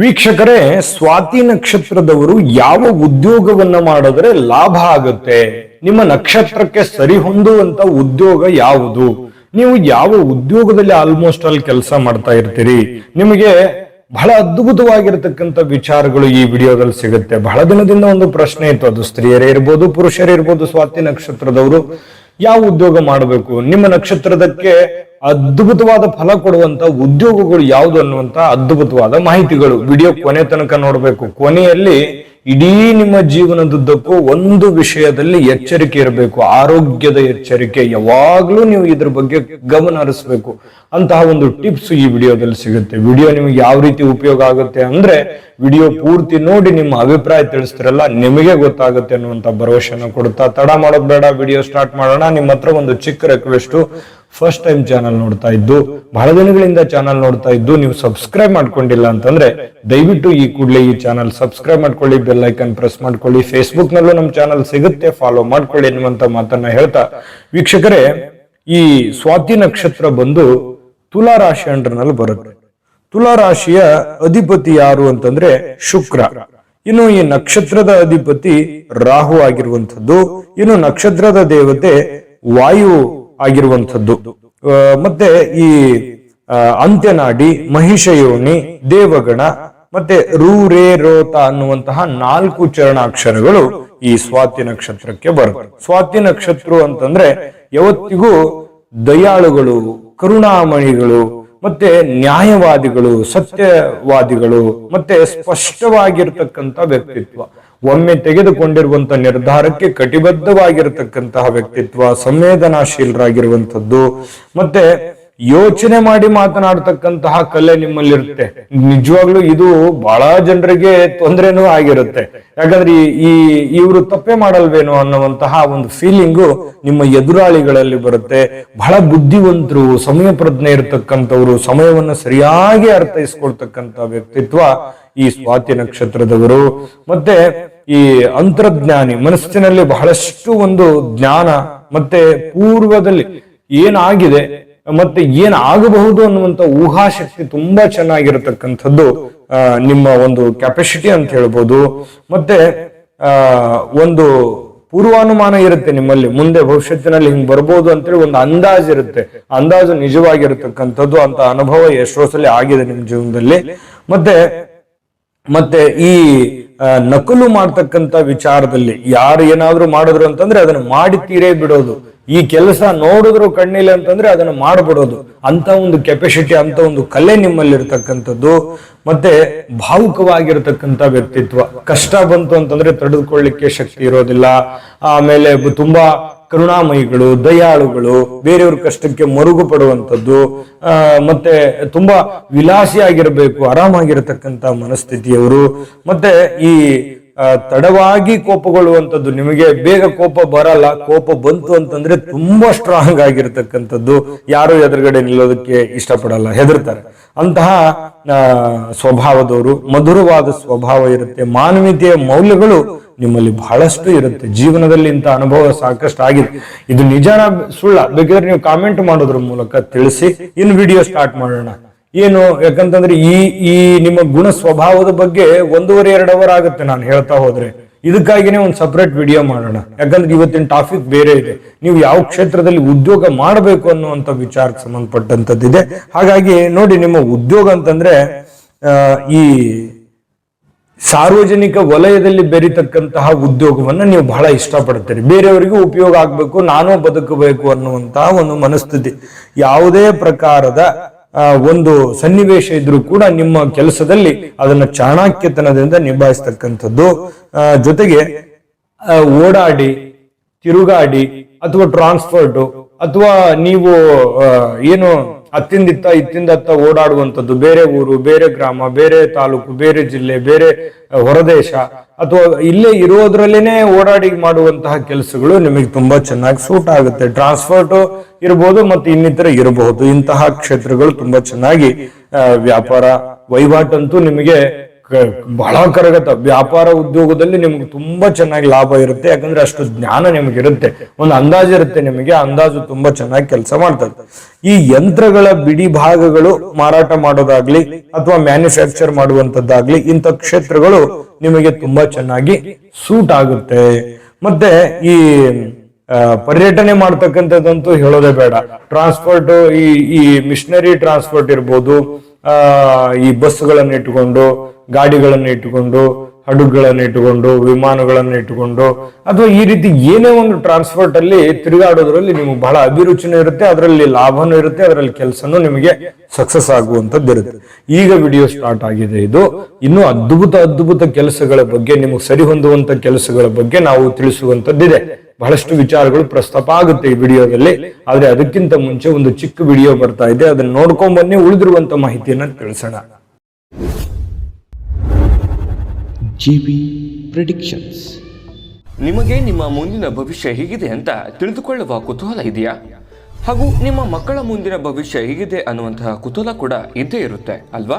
ವೀಕ್ಷಕರೇ, ಸ್ವಾತಿ ನಕ್ಷತ್ರದವರು ಯಾವ ಉದ್ಯೋಗವನ್ನ ಮಾಡಿದ್ರೆ ಲಾಭ ಆಗುತ್ತೆ? ನಿಮ್ಮ ನಕ್ಷತ್ರಕ್ಕೆ ಸರಿ ಹೊಂದುವಂತ ಉದ್ಯೋಗ ಯಾವುದು? ನೀವು ಯಾವ ಉದ್ಯೋಗದಲ್ಲಿ ಆಲ್ಮೋಸ್ಟ್ ಅಲ್ಲಿ ಕೆಲಸ ಮಾಡ್ತಾ ಇರ್ತೀರಿ? ನಿಮಗೆ ಬಹಳ ಅದ್ಭುತವಾಗಿರತಕ್ಕಂತ ವಿಚಾರಗಳು ಈ ವಿಡಿಯೋದಲ್ಲಿ ಸಿಗುತ್ತೆ. ಬಹಳ ದಿನದಿಂದ ಒಂದು ಪ್ರಶ್ನೆ ಇತ್ತು. ಅದು ಸ್ತ್ರೀಯರೇ ಇರ್ಬೋದು, ಪುರುಷರೇ ಇರ್ಬೋದು, ಸ್ವಾತಿ ನಕ್ಷತ್ರದವರು ಯಾವ ಉದ್ಯೋಗ ಮಾಡಬೇಕು? ನಿಮ್ಮ ನಕ್ಷತ್ರದಕ್ಕೆ ಅದ್ಭುತವಾದ ಫಲ ಕೊಡುವಂತ ಉದ್ಯೋಗಗಳು ಯಾವುದು ಅನ್ನುವಂತ ಅದ್ಭುತವಾದ ಮಾಹಿತಿಗಳು. ವಿಡಿಯೋ ಕೊನೆ ತನಕ ನೋಡಬೇಕು. ಕೊನೆಯಲ್ಲಿ ಇಡೀ ನಿಮ್ಮ ಜೀವನದುದ್ದಕ್ಕೂ ಒಂದು ವಿಷಯದಲ್ಲಿ ಎಚ್ಚರಿಕೆ ಇರಬೇಕು, ಆರೋಗ್ಯದ ಎಚ್ಚರಿಕೆ. ಯಾವಾಗ್ಲೂ ನೀವು ಇದ್ರ ಬಗ್ಗೆ ಗಮನ ಹರಿಸ್ಬೇಕು. ಅಂತಹ ಒಂದು ಟಿಪ್ಸ್ ಈ ವಿಡಿಯೋದಲ್ಲಿ ಸಿಗುತ್ತೆ. ವಿಡಿಯೋ ನಿಮಗೆ ಯಾವ ರೀತಿ ಉಪಯೋಗ ಆಗುತ್ತೆ ಅಂದ್ರೆ, ವಿಡಿಯೋ ಪೂರ್ತಿ ನೋಡಿ ನಿಮ್ಮ ಅಭಿಪ್ರಾಯ ತಿಳಿಸ್ತಿರಲ್ಲ, ನಿಮಗೆ ಗೊತ್ತಾಗುತ್ತೆ ಅನ್ನುವಂತ ಭರವಸೆಯನ್ನು ಕೊಡುತ್ತಾ, ತಡ ಮಾಡೋದ್ ಬೇಡ, ವಿಡಿಯೋ ಸ್ಟಾರ್ಟ್ ಮಾಡೋಣ. ನಿಮ್ಮ ಹತ್ರ ಒಂದು ಚಿಕ್ಕ ರಿಕ್ವೆಸ್ಟ್ ಫಸ್ಟ್ ಟೈಮ್ ಚಾನಲ್ ನೋಡ್ತಾ ಇದ್ದು, ಬಹಳ ದಿನಗಳಿಂದ ಚಾನಲ್ ನೋಡ್ತಾ ಇದ್ದು, ನೀವು ಸಬ್ಸ್ಕ್ರೈಬ್ ಮಾಡ್ಕೊಂಡಿಲ್ಲ ಅಂತಂದ್ರೆ, ದಯವಿಟ್ಟು ಈ ಕೂಡಲೇ ಈ ಚಾನಲ್ ಸಬ್ಸ್ಕ್ರೈಬ್ ಮಾಡ್ಕೊಳ್ಳಿ ಬೆಲ್ ಐಕನ್ ಪ್ರೆಸ್ ಮಾಡ್ಕೊಳ್ಳಿ. ಫೇಸ್ಬುಕ್ ನಲ್ಲೂ ನಮ್ಮ ಚಾನಲ್ ಸಿಗುತ್ತೆ. ಫಾಲೋ ಮಾಡ್ಕೊಳ್ಳಿ ಅನ್ನುವಂತ ಮಾತನ್ನ ಹೇಳ್ತಾ ವೀಕ್ಷಕರೇ, ಈ ಸ್ವಾತಿ ನಕ್ಷತ್ರ ಬಂದು ತುಲಾ ರಾಶಿ ಅಂಡರ್ನಲ್ಲಿ ಬರುತ್ತೆ. ತುಲಾ ರಾಶಿಯ ಅಧಿಪತಿ ಯಾರು ಅಂತಂದ್ರೆ ಶುಕ್ರ. ಇನ್ನು ಈ ನಕ್ಷತ್ರದ ಅಧಿಪತಿ ರಾಹು ಆಗಿರುವಂಥದ್ದು. ಇನ್ನು ನಕ್ಷತ್ರದ ದೇವತೆ ವಾಯು ಆಗಿರುವಂಥದ್ದು. ಮತ್ತೆ ಈ ಅಂತ್ಯನಾಡಿ ಮಹಿಷಯೋನಿ, ದೇವಗಣ ಮತ್ತೆ ರೂ, ರೇ ರೋತ ಅನ್ನುವಂತಹ ನಾಲ್ಕು ಚರಣಾಕ್ಷರಗಳು ಈ ಸ್ವಾತಿ ನಕ್ಷತ್ರಕ್ಕೆ ಬರುತ್ತೆ. ಸ್ವಾತಿ ನಕ್ಷತ್ರ ಅಂತಂದ್ರೆ ಯಾವತ್ತಿಗೂ ದಯಾಳುಗಳು, ಕರುಣಾಮಣಿಗಳು, ಮತ್ತೆ ನ್ಯಾಯವಾದಿಗಳು, ಸತ್ಯವಾದಿಗಳು, ಮತ್ತೆ ಸ್ಪಷ್ಟವಾಗಿರ್ತಕ್ಕಂಥ ವ್ಯಕ್ತಿತ್ವ. ಒಮ್ಮೆ ತೆಗೆದುಕೊಂಡಿರುವಂತ ನಿರ್ಧಾರಕ್ಕೆ ಕಟಿಬದ್ಧವಾಗಿರತಕ್ಕಂತಹ ವ್ಯಕ್ತಿತ್ವ, ಸಂವೇದನಾಶೀಲರಾಗಿರುವಂಥದ್ದು, ಮತ್ತೆ ಯೋಚನೆ ಮಾಡಿ ಮಾತನಾಡ್ತಕ್ಕಂತಹ ಕಲೆ ನಿಮ್ಮಲ್ಲಿರುತ್ತೆ. ನಿಜವಾಗ್ಲೂ ಇದು ಬಹಳ ಜನರಿಗೆ ತೊಂದರೆನೂ ಆಗಿರುತ್ತೆ. ಯಾಕಂದ್ರೆ ಈ- ಇವರು ತಪ್ಪೇ ಮಾಡಲ್ವೇನೋ ಅನ್ನುವಂತಹ ಒಂದು ಫೀಲಿಂಗು ನಿಮ್ಮ ಎದುರಾಳಿಗಳಲ್ಲಿ ಬರುತ್ತೆ. ಬಹಳ ಬುದ್ಧಿವಂತರು ಸಮಯ ಪ್ರಜ್ಞೆ ಇರತಕ್ಕಂಥವ್ರು, ಸಮಯವನ್ನು ಸರಿಯಾಗಿ ಅರ್ಥೈಸ್ಕೊಳ್ತಕ್ಕಂಥ ವ್ಯಕ್ತಿತ್ವ ಈ ಸ್ವಾತಿ ನಕ್ಷತ್ರದವರು. ಮತ್ತೆ ಈ ಅಂತರ್ಜ್ಞಾನಿ, ಮನಸ್ಸಿನಲ್ಲಿ ಬಹಳಷ್ಟು ಒಂದು ಜ್ಞಾನ, ಮತ್ತೆ ಪೂರ್ವದಲ್ಲಿ ಏನಾಗಿದೆ ಮತ್ತೆ ಏನ್ ಆಗಬಹುದು ಅನ್ನುವಂತ ಊಹಾಶಕ್ತಿ ತುಂಬಾ ಚೆನ್ನಾಗಿರತಕ್ಕಂಥದ್ದು ನಿಮ್ಮ ಒಂದು ಕೆಪಾಸಿಟಿ ಅಂತ ಹೇಳ್ಬೋದು. ಮತ್ತೆ ಒಂದು ಪೂರ್ವಾನುಮಾನ ಇರುತ್ತೆ ನಿಮ್ಮಲ್ಲಿ, ಮುಂದೆ ಭವಿಷ್ಯತ್ತಿನಲ್ಲಿ ಹಿಂಗ್ ಬರ್ಬೋದು ಅಂತೇಳಿ ಒಂದು ಅಂದಾಜ್ ಇರುತ್ತೆ. ಅಂದಾಜು ನಿಜವಾಗಿರತಕ್ಕಂಥದ್ದು ಅಂತ ಅನುಭವ ಎಷ್ಟೋ ಸಲ ಆಗಿದೆ ನಿಮ್ಮ ಜೀವನದಲ್ಲಿ. ಮತ್ತೆ ಮತ್ತೆ ಈ ನಕಲು ಮಾಡ್ತಕ್ಕಂತ ವಿಚಾರದಲ್ಲಿ ಯಾರು ಏನಾದ್ರು ಮಾಡಿದ್ರು ಅಂತಂದ್ರೆ ಅದನ್ನ ಮಾಡಿ ತೀರೇ ಬಿಡೋದು. ಈ ಕೆಲಸ ನೋಡಿದ್ರು ಕಣ್ಣಿಲ್ಲ ಅಂತಂದ್ರೆ ಅದನ್ನ ಮಾಡ್ಬಿಡೋದು. ಅಂತ ಒಂದು ಕೆಪಾಸಿಟಿ ಅಂತ ಒಂದು ಕಲೆ ನಿಮ್ಮಲ್ಲಿ ಇರ್ತಕ್ಕಂಥದ್ದು ಮತ್ತೆ ಭಾವುಕವಾಗಿರ್ತಕ್ಕಂಥ ವ್ಯಕ್ತಿತ್ವ. ಕಷ್ಟ ಬಂತು ಅಂತಂದ್ರೆ ತಡೆದುಕೊಳ್ಳಿಕ್ಕೆ ಶಕ್ತಿ ಇರೋದಿಲ್ಲ. ಆಮೇಲೆ ತುಂಬಾ ಕರುಣಾಮಯಿಗಳು, ದಯಾಳುಗಳು, ಬೇರೆಯವ್ರ ಕಷ್ಟಕ್ಕೆ ಮರುಗು ಪಡುವಂಥದ್ದು ಮತ್ತೆ ತುಂಬಾ ವಿಲಾಸಿಯಾಗಿರಬೇಕು ಆರಾಮಾಗಿರತಕ್ಕಂತ ಮನಸ್ಥಿತಿಯವರು. ಮತ್ತೆ ಈ ತಡವಾಗಿ ಕೋಪಗೊಳ್ಳುವಂಥದ್ದು ನಿಮಗೆ ಬೇಗ ಕೋಪ ಬರಲ್ಲ. ಕೋಪ ಬಂತು ಅಂತಂದ್ರೆ ತುಂಬಾ ಸ್ಟ್ರಾಂಗ್ ಆಗಿರ್ತಕ್ಕಂಥದ್ದು. ಯಾರು ಎದುರುಗಡೆ ನಿಲ್ಲೋದಕ್ಕೆ ಇಷ್ಟಪಡಲ್ಲ. ಹೆದರ್ತಾರೆ. ಅಂತಹ ಸ್ವಭಾವದವರು, ಮಧುರವಾದ ಸ್ವಭಾವ ಇರುತ್ತೆ. ಮಾನವೀಯತೆಯ ಮೌಲ್ಯಗಳು ನಿಮ್ಮಲ್ಲಿ ಬಹಳಷ್ಟು ಇರುತ್ತೆ. ಜೀವನದಲ್ಲಿ ಇಂಥ ಅನುಭವ ಸಾಕಷ್ಟು ಆಗಿದೆ. ಇದು ನಿಜಾನ ಸುಳ್ಳ. ಬೇಕಾದ್ರೆ ನೀವು ಕಾಮೆಂಟ್ ಮಾಡೋದ್ರ ಮೂಲಕ ತಿಳಿಸಿ. ಇನ್ ವಿಡಿಯೋ ಸ್ಟಾರ್ಟ್ ಮಾಡೋಣ. ಏನು, ಯಾಕಂತಂದ್ರೆ ಈ ಈ ನಿಮ್ಮ ಗುಣ ಸ್ವಭಾವದ ಬಗ್ಗೆ ಒಂದೂವರೆ ಎರಡು ಅವರ್ ಆಗುತ್ತೆ ನಾನು ಹೇಳ್ತಾ ಹೋದ್ರೆ. ಇದಕ್ಕಾಗಿನೇ ಒಂದು ಸಪ್ರೇಟ್ ವಿಡಿಯೋ ಮಾಡೋಣ. ಯಾಕಂದ್ರೆ ಇವತ್ತಿನ ಟಾಪಿಕ್ ಬೇರೆ ಇದೆ. ನೀವು ಯಾವ ಕ್ಷೇತ್ರದಲ್ಲಿ ಉದ್ಯೋಗ ಮಾಡಬೇಕು ಅನ್ನುವಂಥ ವಿಚಾರಕ್ಕೆ ಸಂಬಂಧಪಟ್ಟಂತದ್ದಿದೆ ಹಾಗಾಗಿ ನೋಡಿ, ನಿಮ್ಮ ಉದ್ಯೋಗ ಅಂತಂದ್ರೆ ಈ ಸಾರ್ವಜನಿಕ ವಲಯದಲ್ಲಿ ಬೆರಿತಕ್ಕಂತಹ ಉದ್ಯೋಗವನ್ನ ನೀವು ಬಹಳ ಇಷ್ಟಪಡ್ತೀರಿ ಬೇರೆಯವರಿಗೂ ಉಪಯೋಗ ಆಗ್ಬೇಕು, ನಾನು ಬದುಕಬೇಕು ಅನ್ನುವಂತಹ ಒಂದು ಮನಸ್ಥಿತಿ. ಯಾವುದೇ ಪ್ರಕಾರದ ಒಂದು ಸನ್ನಿವೇಶ ಇದ್ರೂ ಕೂಡ ನಿಮ್ಮ ಕೆಲಸದಲ್ಲಿ ಅದನ್ನ ಚಾಣಾಕ್ಯತನದಿಂದ ನಿಭಾಯಿಸ್ತಕ್ಕಂಥದ್ದು. ಜೊತೆಗೆ ಓಡಾಡಿ, ತಿರುಗಾಡಿ ಅಥವಾ ಟ್ರಾನ್ಸ್ಪೋರ್ಟ್ ಅಥವಾ ನೀವು ಏನು ಅತ್ತಿಂದಿತ್ತ ಇತ್ತಿಂದತ್ತ ಓಡಾಡುವಂಥದ್ದು. ಬೇರೆ ಊರು, ಬೇರೆ ಗ್ರಾಮ, ಬೇರೆ ತಾಲೂಕು, ಬೇರೆ ಜಿಲ್ಲೆ, ಬೇರೆ ಹೊರದೇಶ ಅಥವಾ ಇಲ್ಲೇ ಇರೋದ್ರಲ್ಲೇನೆ ಓಡಾಡಿ ಮಾಡುವಂತಹ ಕೆಲಸಗಳು ನಿಮಗೆ ತುಂಬಾ ಚೆನ್ನಾಗಿ ಸೂಟ್ ಆಗುತ್ತೆ. ಟ್ರಾನ್ಸ್ಪೋರ್ಟ್ ಇರಬಹುದು ಮತ್ತು ಇನ್ನಿತರ ಇರಬಹುದು. ಇಂತಹ ಕ್ಷೇತ್ರಗಳು ತುಂಬಾ ಚೆನ್ನಾಗಿ ವ್ಯಾಪಾರ ವಹಿವಾಟಂತೂ ನಿಮಗೆ ಬಹಳ ಕರಗತ. ವ್ಯಾಪಾರ ಉದ್ಯೋಗದಲ್ಲಿ ನಿಮ್ಗೆ ತುಂಬಾ ಚೆನ್ನಾಗಿ ಲಾಭ ಇರುತ್ತೆ. ಯಾಕಂದ್ರೆ ಅಷ್ಟು ಜ್ಞಾನ ನಿಮ್ಗೆ ಇರುತ್ತೆ ಒಂದು ಅಂದಾಜು ಇರುತ್ತೆ ನಿಮಗೆ. ಅಂದಾಜು ತುಂಬಾ ಚೆನ್ನಾಗಿ ಕೆಲಸ ಮಾಡ್ತದೆ. ಈ ಯಂತ್ರಗಳ ಬಿಡಿ ಭಾಗಗಳು ಮಾರಾಟ ಮಾಡೋದಾಗ್ಲಿ ಅಥವಾ ಮ್ಯಾನುಫ್ಯಾಕ್ಚರ್ ಮಾಡುವಂತದ್ದಾಗ್ಲಿ ಇಂಥ ಕ್ಷೇತ್ರಗಳು ನಿಮಗೆ ತುಂಬಾ ಚೆನ್ನಾಗಿ ಸೂಟ್ ಆಗುತ್ತೆ. ಮತ್ತೆ ಈ ಪರ್ಯಟನೆ ಮಾಡ್ತಕ್ಕಂಥದ್ದಂತೂ ಹೇಳೋದೇ ಬೇಡ. ಟ್ರಾನ್ಸ್ಪೋರ್ಟ್ ಈ ಈ ಮಿಷನರಿ ಟ್ರಾನ್ಸ್ಪೋರ್ಟ್ ಇರ್ಬೋದು, ಆ, ಈ ಬಸ್ಗಳನ್ನ ಇಟ್ಟುಕೊಂಡು, ಗಾಡಿಗಳನ್ನ ಇಟ್ಟುಕೊಂಡು, ಹಡಗುಗಳನ್ನ ಇಟ್ಟುಕೊಂಡು, ವಿಮಾನಗಳನ್ನ ಇಟ್ಟುಕೊಂಡು ಅಥವಾ ಈ ರೀತಿ ಏನೇ ಒಂದು ಟ್ರಾನ್ಸ್ಪೋರ್ಟ್ ಅಲ್ಲಿ ತಿರುಗಾಡೋದ್ರಲ್ಲಿ ನಿಮಗೆ ಬಹಳ ಅಭಿರುಚಿನೂ ಇರುತ್ತೆ, ಅದರಲ್ಲಿ ಲಾಭನೂ ಇರುತ್ತೆ, ಅದರಲ್ಲಿ ಕೆಲಸನೂ ನಿಮಗೆ ಸಕ್ಸಸ್ ಆಗುವಂತದ್ದು ಇರುತ್ತೆ. ಈಗ ವಿಡಿಯೋ ಸ್ಟಾರ್ಟ್ ಆಗಿದೆ ಇದು. ಇನ್ನು ಅದ್ಭುತ ಅದ್ಭುತ ಕೆಲಸಗಳ ಬಗ್ಗೆ, ನಿಮಗೆ ಸರಿ ಹೊಂದುವಂತ ಕೆಲಸಗಳ ಬಗ್ಗೆ ನಾವು ತಿಳಿಸುವಂತದ್ದಿದೆ ಬಹಳಷ್ಟು ವಿಚಾರಗಳು ಪ್ರಸ್ತಾಪ ಆಗುತ್ತೆ ಈ ವಿಡಿಯೋದಲ್ಲಿ. ಆದ್ರೆ ಅದಕ್ಕಿಂತ ಮುಂಚೆ ಒಂದು ಚಿಕ್ಕ ವಿಡಿಯೋ ಬರ್ತಾ ಇದೆ. ಅದನ್ನ ನೋಡ್ಕೊಂಡ್ ಬನ್ನಿ ಉಳಿದಿರುವಂತ ಮಾಹಿತಿಯನ್ನ ತಿಳಿಸೋಣ. GB predictions. ನಿಮಗೆ ನಿಮ್ಮ ಮುಂದಿನ ಭವಿಷ್ಯ ಹೇಗಿದೆ ಅಂತ ತಿಳಿದುಕೊಳ್ಳುವ ಕುತೂಹಲ ಇದೆಯಾ? ಹಾಗೂ ನಿಮ್ಮ ಮಕ್ಕಳ ಮುಂದಿನ ಭವಿಷ್ಯ ಹೇಗಿದೆ ಅನ್ನುವಂತಹ ಕುತೂಹಲ ಕೂಡ ಇದ್ದೇ ಇರುತ್ತೆ ಅಲ್ವಾ?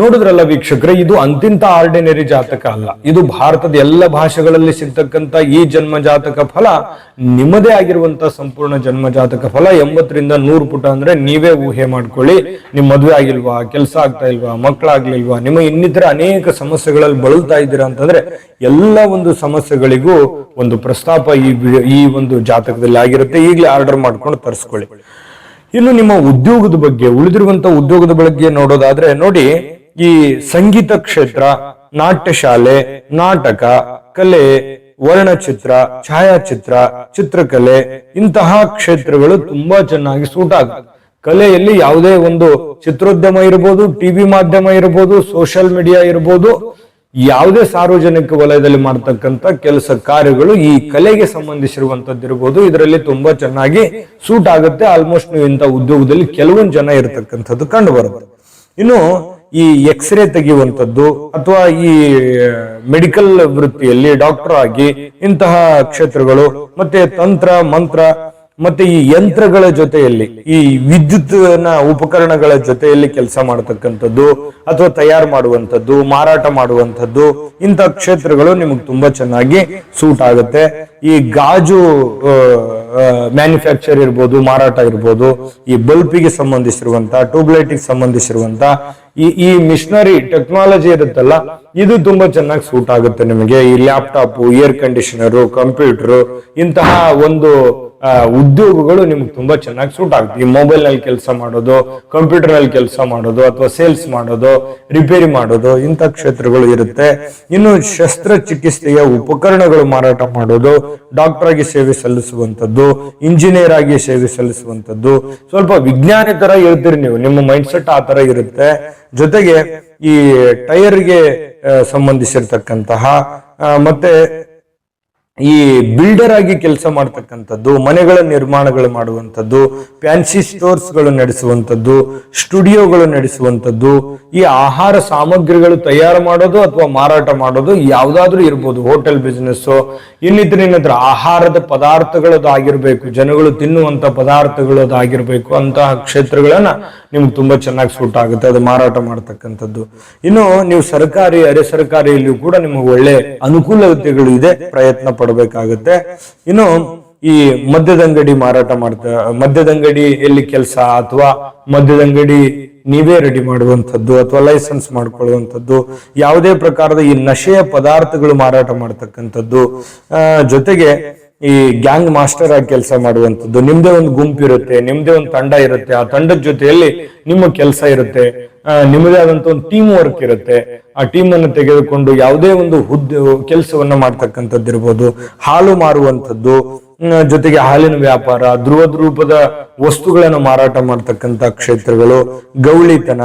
ನೋಡಿದ್ರಲ್ಲ ವೀಕ್ಷಕರೇ, ಇದು ಅಂತಿಂತ ಆರ್ಡಿನರಿ ಜಾತಕ ಅಲ್ಲ. ಇದು ಭಾರತದ ಎಲ್ಲ ಭಾಷೆಗಳಲ್ಲಿ ಸಿಗ್ತಕ್ಕಂತ ಈ ಜನ್ಮ ಜಾತಕ ಫಲ ನಿಮ್ಮದೇ ಆಗಿರುವಂತ ಸಂಪೂರ್ಣ ಜನ್ಮ ಜಾತಕ ಫಲ. ಎಂಬತ್ತರಿಂದ ನೂರು ಪುಟ ಅಂದ್ರೆ ನೀವೇ ಊಹೆ ಮಾಡ್ಕೊಳ್ಳಿ. ನಿಮ್ ಮದ್ವೆ ಆಗಿಲ್ವಾ, ಕೆಲಸ ಆಗ್ತಾ ಇಲ್ವಾ ಮಕ್ಕಳಾಗ್ಲಿಲ್ವಾ ನಿಮ್ಮ ಇನ್ನಿತರ ಅನೇಕ ಸಮಸ್ಯೆಗಳಲ್ಲಿ ಬಳಲ್ತಾ ಇದ್ದೀರಾ ಅಂತಂದ್ರೆ ಎಲ್ಲ ಒಂದು ಸಮಸ್ಯೆಗಳಿಗೂ ಒಂದು ಪ್ರಸ್ತಾಪ ಈ ಈ ಒಂದು ಜಾತಕದಲ್ಲಿ ಆಗಿರುತ್ತೆ. ಈಗಲೇ ಆರ್ಡರ್ ಮಾಡ್ಕೊಂಡು ತರಿಸ್ಕೊಳ್ಳಿ. ಇನ್ನು ನಿಮ್ಮ ಉದ್ಯೋಗದ ಬಗ್ಗೆ ಉಳಿದಿರುವಂತ ಉದ್ಯೋಗದ ಬಗ್ಗೆ ನೋಡೋದಾದ್ರೆ ನೋಡಿ ಈ ಸಂಗೀತ ಕ್ಷೇತ್ರ, ನಾಟ್ಯಶಾಲೆ, ನಾಟಕ, ಕಲೆ, ವರ್ಣಚಿತ್ರ, ಛಾಯಾಚಿತ್ರ, ಚಿತ್ರಕಲೆ ಇಂತಹ ಕ್ಷೇತ್ರಗಳು ತುಂಬಾ ಚೆನ್ನಾಗಿ ಸೂಟ್ ಆಗುತ್ತೆ. ಕಲೆಯಲ್ಲಿ ಯಾವುದೇ ಒಂದು ಚಿತ್ರೋದ್ಯಮ ಇರ್ಬೋದು, ಟಿವಿ ಮಾಧ್ಯಮ ಇರ್ಬೋದು, ಸೋಷಿಯಲ್ ಮೀಡಿಯಾ ಇರ್ಬೋದು, ಯಾವುದೇ ಸಾರ್ವಜನಿಕ ವಲಯದಲ್ಲಿ ಮಾಡತಕ್ಕಂತ ಕೆಲಸ ಕಾರ್ಯಗಳು ಈ ಕಲೆಗೆ ಸಂಬಂಧಿಸಿರುವಂತದ್ದಿರಬಹುದು ಇದರಲ್ಲಿ ತುಂಬಾ ಚೆನ್ನಾಗಿ ಸೂಟ್ ಆಗುತ್ತೆ. ಆಲ್ಮೋಸ್ಟ್ ನೀವು ಇಂಥ ಉದ್ಯೋಗದಲ್ಲಿ ಕೆಲವೊಂದು ಜನ ಇರತಕ್ಕಂಥದ್ದು ಕಂಡು ಬರುತ್ತೆ. ಇನ್ನು ಈ ಎಕ್ಸ್ರೇ ತೆಗೆಯುವಂಥದ್ದು ಅಥವಾ ಈ ಮೆಡಿಕಲ್ ವೃತ್ತಿಯಲ್ಲಿ ಡಾಕ್ಟರ್ ಆಗಿ ಇಂತಹ ಕ್ಷೇತ್ರಗಳು ಮತ್ತೆ ತಂತ್ರ ಮಂತ್ರ ಮತ್ತೆ ಈ ಯಂತ್ರಗಳ ಜೊತೆಯಲ್ಲಿ, ಈ ವಿದ್ಯುತ್ ಉಪಕರಣಗಳ ಜೊತೆಯಲ್ಲಿ ಕೆಲಸ ಮಾಡತಕ್ಕಂಥದ್ದು ಅಥವಾ ತಯಾರು ಮಾಡುವಂಥದ್ದು, ಮಾರಾಟ ಮಾಡುವಂಥದ್ದು, ಇಂಥ ಕ್ಷೇತ್ರಗಳು ನಿಮಗೆ ತುಂಬಾ ಚೆನ್ನಾಗಿ ಸೂಟ್ ಆಗುತ್ತೆ. ಈ ಗಾಜು ಮ್ಯಾನುಫ್ಯಾಕ್ಚರ್ ಇರ್ಬೋದು, ಮಾರಾಟ ಇರ್ಬೋದು, ಈ ಬಲ್ಪಿಗೆ ಸಂಬಂಧಿಸಿರುವಂತ ಟ್ಯೂಬ್ಲೈಟ್ಗೆ ಸಂಬಂಧಿಸಿರುವಂತ ಈ ಈ ಮಿಷನರಿ ಟೆಕ್ನಾಲಜಿ ಇರುತ್ತಲ್ಲ, ಇದು ತುಂಬಾ ಚೆನ್ನಾಗಿ ಸೂಟ್ ಆಗುತ್ತೆ ನಿಮಗೆ. ಈ ಲ್ಯಾಪ್ಟಾಪ್, ಏರ್ ಕಂಡೀಷನರು, ಕಂಪ್ಯೂಟರ್, ಇಂತಹ ಒಂದು ಉದ್ಯೋಗಗಳು ನಿಮ್ಗೆ ತುಂಬಾ ಚೆನ್ನಾಗಿ ಸೂಟ್ ಆಗುತ್ತೆ ಈ ಮೊಬೈಲ್ನಲ್ಲಿ ಕೆಲಸ ಮಾಡೋದು ಕಂಪ್ಯೂಟರ್ನಲ್ಲಿ ಕೆಲಸ ಮಾಡೋದು, ಅಥವಾ ಸೇಲ್ಸ್ ಮಾಡೋದು ರಿಪೇರಿ ಮಾಡೋದು, ಇಂಥ ಕ್ಷೇತ್ರಗಳು ಇರುತ್ತೆ. ಇನ್ನು ಶಸ್ತ್ರಚಿಕಿತ್ಸೆಯ ಉಪಕರಣಗಳು ಮಾರಾಟ ಮಾಡೋದು ಡಾಕ್ಟರ್ ಆಗಿ ಸೇವೆ ಸಲ್ಲಿಸುವಂತದ್ದು ಇಂಜಿನಿಯರ್ ಆಗಿ ಸೇವೆ ಸಲ್ಲಿಸುವಂತದ್ದು ಸ್ವಲ್ಪ ವಿಜ್ಞಾನಿ ತರ ಇರ್ತೀರಿ ನೀವು. ನಿಮ್ಮ ಮೈಂಡ್ ಸೆಟ್ ಆ ತರ ಇರುತ್ತೆ. ಜೊತೆಗೆ ಈ ಟೈರ್ಗೆ ಸಂಬಂಧಿಸಿರ್ತಕ್ಕಂತಹ ಮತ್ತೆ ಈ ಬಿಲ್ಡರ್ ಆಗಿ ಕೆಲಸ ಮಾಡ್ತಕ್ಕಂಥದ್ದು, ಮನೆಗಳ ನಿರ್ಮಾಣಗಳು ಮಾಡುವಂಥದ್ದು ಫ್ಯಾನ್ಸಿ ಸ್ಟೋರ್ಸ್ಗಳು ನಡೆಸುವಂಥದ್ದು ಸ್ಟುಡಿಯೋಗಳು ನಡೆಸುವಂಥದ್ದು, ಈ ಆಹಾರ ಸಾಮಗ್ರಿಗಳು ತಯಾರು ಮಾಡೋದು ಅಥವಾ ಮಾರಾಟ ಮಾಡೋದು ಯಾವ್ದಾದ್ರು ಇರ್ಬೋದು ಹೋಟೆಲ್ ಬಿಸ್ನೆಸ್ ಇನ್ನಿದ್ರೆ ಏನಾದ್ರೂ ಆಹಾರದ ಪದಾರ್ಥಗಳದ್ದು ಆಗಿರ್ಬೇಕು ಜನಗಳು ತಿನ್ನುವಂತ ಪದಾರ್ಥಗಳು ಅದು ಆಗಿರ್ಬೇಕು ಅಂತಹ ಕ್ಷೇತ್ರಗಳನ್ನ ನಿಮ್ಗೆ ತುಂಬಾ ಚೆನ್ನಾಗಿ ಸೂಟ್ ಆಗುತ್ತೆ, ಅದು ಮಾರಾಟ ಮಾಡ್ತಕ್ಕಂಥದ್ದು. ಇನ್ನು ನೀವು ಸರ್ಕಾರಿ, ಅರೆ ಸರ್ಕಾರಿಯಲ್ಲಿಯೂ ಕೂಡ ನಿಮಗೆ ಒಳ್ಳೆ ಅನುಕೂಲತೆಗಳು ಇದೆ, ಪ್ರಯತ್ನ ಪಡಬೇಕಾಗುತ್ತೆ ಇನ್ನು ಈ ಮದ್ಯದಂಗಡಿ ಮಾರಾಟ ಮಾಡ್ತಾ ಮದ್ಯದಂಗಡಿಯಲ್ಲಿ ಕೆಲಸ ಅಥವಾ ಮದ್ಯದಂಗಡಿ ನೀವೇ ರೆಡಿ ಮಾಡುವಂಥದ್ದು ಅಥವಾ ಲೈಸೆನ್ಸ್ ಮಾಡ್ಕೊಳ್ಳುವಂಥದ್ದು, ಯಾವುದೇ ಪ್ರಕಾರದ ಈ ನಶೆಯ ಪದಾರ್ಥಗಳು ಮಾರಾಟ ಮಾಡ್ತಕ್ಕಂಥದ್ದು ಜೊತೆಗೆ ಈ ಗ್ಯಾಂಗ್ ಮಾಸ್ಟರ್ ಆಗಿ ಕೆಲಸ ಮಾಡುವಂಥದ್ದು, ನಿಮ್ದೇ ಒಂದು ಗುಂಪು ಇರುತ್ತೆ, ನಿಮ್ದೇ ಒಂದು ತಂಡ ಇರುತ್ತೆ, ಆ ತಂಡದ ಜೊತೆಯಲ್ಲಿ ನಿಮ್ಮ ಕೆಲಸ ಇರುತ್ತೆ. ನಿಮ್ಮದೇ ಆದಂತ ಒಂದು ಟೀಮ್ ವರ್ಕ್ ಇರುತ್ತೆ. ಆ ಟೀಮ್ ಅನ್ನು ತೆಗೆದುಕೊಂಡು ಯಾವುದೇ ಒಂದು ಹುದ್ದೆ, ಕೆಲಸವನ್ನ ಮಾಡ್ತಕ್ಕಂಥದ್ದು ಇರ್ಬೋದು ಹಾಲು ಮಾರುವಂಥದ್ದು ಜೊತೆಗೆ ಹಾಲಿನ ವ್ಯಾಪಾರ ಧ್ರುವ ರೂಪದ ವಸ್ತುಗಳನ್ನು ಮಾರಾಟ ಮಾಡ್ತಕ್ಕಂಥ ಕ್ಷೇತ್ರಗಳು, ಗೌಳಿತನ,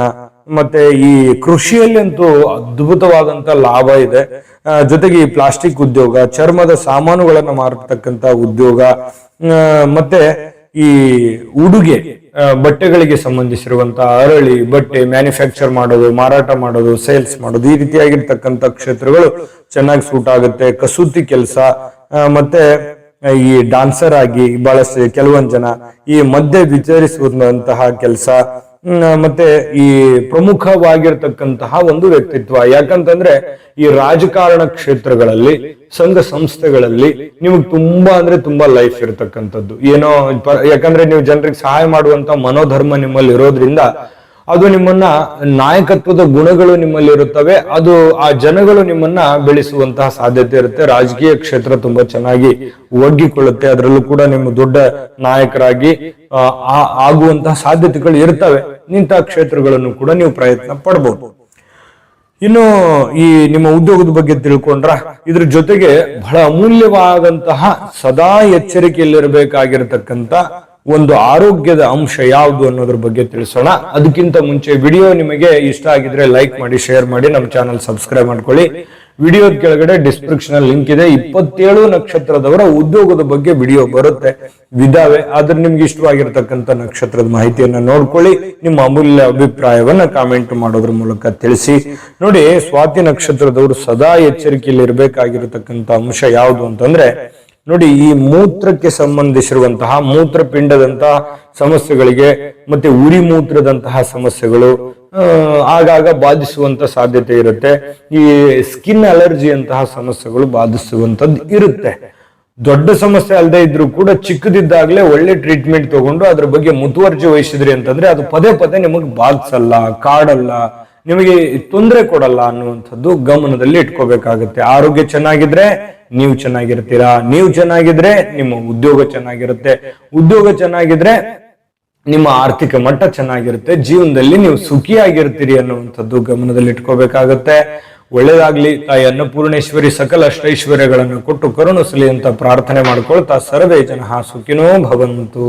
ಮತ್ತೆ ಈ ಕೃಷಿಯಲ್ಲಿ ಅಂತೂ ಅದ್ಭುತವಾದಂತ ಲಾಭ ಇದೆ. ಜೊತೆಗೆ ಈ ಪ್ಲಾಸ್ಟಿಕ್ ಉದ್ಯೋಗ, ಚರ್ಮದ ಸಾಮಾನುಗಳನ್ನು ಮಾರತಕ್ಕಂತ ಉದ್ಯೋಗ ಮತ್ತೆ ಈ ಉಡುಗೆ. ಬಟ್ಟೆಗಳಿಗೆ ಸಂಬಂಧಿಸಿರುವಂತಹ ಅರಳಿ ಬಟ್ಟೆ ಮ್ಯಾನುಫ್ಯಾಕ್ಚರ್ ಮಾಡೋದು, ಮಾರಾಟ ಮಾಡೋದು ಸೇಲ್ಸ್ ಮಾಡೋದು, ಈ ರೀತಿಯಾಗಿರ್ತಕ್ಕಂಥ ಕ್ಷೇತ್ರಗಳು ಚೆನ್ನಾಗಿ ಸೂಟ್ ಆಗುತ್ತೆ. ಕಸೂತಿ ಕೆಲಸ ಮತ್ತೆ ಈ ಡಾನ್ಸರ್ ಆಗಿ ಬಹಳಷ್ಟು ಕೆಲವೊಂದ್ ಜನ ಈ ಮದ್ಯ ವಿಚಾರಿಸುವಂತಹ ಕೆಲಸ ಮತ್ತೆ ಈ ಪ್ರಮುಖವಾಗಿರ್ತಕ್ಕಂತಹ ಒಂದು ವ್ಯಕ್ತಿತ್ವ. ಯಾಕಂತಂದ್ರೆ ಈ ರಾಜಕಾರಣ ಕ್ಷೇತ್ರಗಳಲ್ಲಿ, ಸಂಘ ಸಂಸ್ಥೆಗಳಲ್ಲಿ ನಿಮಗೆ ತುಂಬಾ ಅಂದ್ರೆ ತುಂಬಾ ಲೈಫ್ ಇರತಕ್ಕಂಥದ್ದು. ಏನೋ ಯಾಕಂದ್ರೆ ನೀವು ಜನರಿಗೆ ಸಹಾಯ ಮಾಡುವಂತ ಮನೋಧರ್ಮ ನಿಮ್ಮಲ್ಲಿ ಇರೋದ್ರಿಂದ ಅದು ನಿಮ್ಮನ್ನ ನಾಯಕತ್ವದ ಗುಣಗಳು ನಿಮ್ಮಲ್ಲಿ ಇರುತ್ತವೆ ಅದು ಆ ಜನಗಳು ನಿಮ್ಮನ್ನ ಬೆಳೆಸುವಂತಹ ಸಾಧ್ಯತೆ ಇರುತ್ತೆ. ರಾಜಕೀಯ ಕ್ಷೇತ್ರ ತುಂಬಾ ಚೆನ್ನಾಗಿ ಒಗ್ಗಿಕೊಳ್ಳುತ್ತೆ. ಅದರಲ್ಲೂ ಕೂಡ ನಿಮ್ಮ ದೊಡ್ಡ ನಾಯಕರಾಗಿ ಆ, ಆಗುವಂತಹ ಸಾಧ್ಯತೆಗಳು ಇರ್ತವೆ. ಇಂತಹ ಕ್ಷೇತ್ರಗಳನ್ನು ಕೂಡ ನೀವು ಪ್ರಯತ್ನ ಪಡಬಹುದು ಇನ್ನು ಈ ನಿಮ್ಮ ಉದ್ಯೋಗದ ಬಗ್ಗೆ ತಿಳ್ಕೊಂಡ್ರ ಇದ್ರ ಜೊತೆಗೆ ಬಹಳ ಅಮೂಲ್ಯವಾದಂತಹ ಸದಾ ಎಚ್ಚರಿಕೆಯಲ್ಲಿರಬೇಕಾಗಿರತಕ್ಕಂತ ಒಂದು ಆರೋಗ್ಯದ ಅಂಶ ಯಾವುದು ಅನ್ನೋದ್ರ ಬಗ್ಗೆ ತಿಳಿಸೋಣ. ಅದಕ್ಕಿಂತ ಮುಂಚೆ ವಿಡಿಯೋ ನಿಮಗೆ ಇಷ್ಟ ಆಗಿದ್ರೆ ಲೈಕ್ ಮಾಡಿ, ಶೇರ್ ಮಾಡಿ, ನಮ್ಮ ಚಾನಲ್ ಸಬ್ಸ್ಕ್ರೈಬ್ ಮಾಡ್ಕೊಳ್ಳಿ. ವಿಡಿಯೋದ ಕೆಳಗಡೆ ಡಿಸ್ಕ್ರಿಪ್ಷನ್ ಲಿಂಕ್ ಇದೆ. ಇಪ್ಪತ್ತೇಳು ನಕ್ಷತ್ರದವರ ಉದ್ಯೋಗದ ಬಗ್ಗೆ ವಿಡಿಯೋ ಬರುತ್ತೆ ವಿಧಾವೆ ಆದ್ರೆ ನಿಮ್ಗೆ ಇಷ್ಟವಾಗಿರ್ತಕ್ಕಂಥ ನಕ್ಷತ್ರದ ಮಾಹಿತಿಯನ್ನ ನೋಡ್ಕೊಳ್ಳಿ. ನಿಮ್ಮ ಅಮೂಲ್ಯ ಅಭಿಪ್ರಾಯವನ್ನ ಕಾಮೆಂಟ್ ಮಾಡೋದ್ರ ಮೂಲಕ ತಿಳಿಸಿ. ನೋಡಿ, ಸ್ವಾತಿ ನಕ್ಷತ್ರದವರು ಸದಾ ಎಚ್ಚರಿಕೆಯಲ್ಲಿ ಇರಬೇಕಾಗಿರತಕ್ಕಂಥ ಅಂಶ ಯಾವುದು ಅಂತಂದ್ರೆ ನೋಡಿ, ಈ ಮೂತ್ರಕ್ಕೆ ಸಂಬಂಧಿಸಿರುವಂತಹ ಮೂತ್ರಪಿಂಡದಂತಹ ಸಮಸ್ಯೆಗಳಿಗೆ ಮತ್ತೆ ಉರಿ ಮೂತ್ರದಂತಹ ಸಮಸ್ಯೆಗಳು ಆಗಾಗ ಬಾಧಿಸುವಂತ ಸಾಧ್ಯತೆ ಇರುತ್ತೆ. ಈ ಸ್ಕಿನ್ ಅಲರ್ಜಿ ಅಂತಹ ಸಮಸ್ಯೆಗಳು ಬಾಧಿಸುವಂತದ್ದು ಇರುತ್ತೆ. ದೊಡ್ಡ ಸಮಸ್ಯೆ ಅಲ್ಲದೆ ಇದ್ರೂ ಕೂಡ ಚಿಕ್ಕದಿದ್ದಾಗಲೇ ಒಳ್ಳೆ ಟ್ರೀಟ್ಮೆಂಟ್ ತಗೊಂಡು ಅದ್ರ ಬಗ್ಗೆ ಮುತುವರ್ಜಿ ವಹಿಸಿದ್ರಿ ಅಂತಂದ್ರೆ ಅದು ಪದೇ ಪದೇ ನಿಮಗೆ ಬಾಧಿಸಲ್ಲ ಕಾಡಲ್ಲ ನಿಮಗೆ ತೊಂದರೆ ಕೊಡಲ್ಲ ಅನ್ನುವಂಥದ್ದು ಗಮನದಲ್ಲಿ ಇಟ್ಕೋಬೇಕಾಗುತ್ತೆ. ಆರೋಗ್ಯ ಚೆನ್ನಾಗಿದ್ರೆ ನೀವು ಚೆನ್ನಾಗಿರ್ತೀರಾ? ನೀವು ಚೆನ್ನಾಗಿದ್ರೆ ನಿಮ್ಮ ಉದ್ಯೋಗ ಚೆನ್ನಾಗಿರುತ್ತೆ. ಉದ್ಯೋಗ ಚೆನ್ನಾಗಿದ್ರೆ ನಿಮ್ಮ ಆರ್ಥಿಕ ಮಟ್ಟ ಚೆನ್ನಾಗಿರುತ್ತೆ. ಜೀವನದಲ್ಲಿ ನೀವು ಸುಖಿಯಾಗಿರ್ತೀರಿ ಅನ್ನುವಂಥದ್ದು ಗಮನದಲ್ಲಿ ಇಟ್ಕೋಬೇಕಾಗತ್ತೆ. ಒಳ್ಳೇದಾಗ್ಲಿ ತಾಯಿ ಅನ್ನಪೂರ್ಣೇಶ್ವರಿ ಸಕಲ ಅಷ್ಟೈಶ್ವರ್ಯಗಳನ್ನು ಕೊಟ್ಟು ಕರುಣಿಸಲಿ ಅಂತ ಪ್ರಾರ್ಥನೆ ಮಾಡ್ಕೊಳ್ತಾ ಸರ್ವೇ ಜನ ಸುಖಿನೋ ಭವಂತು.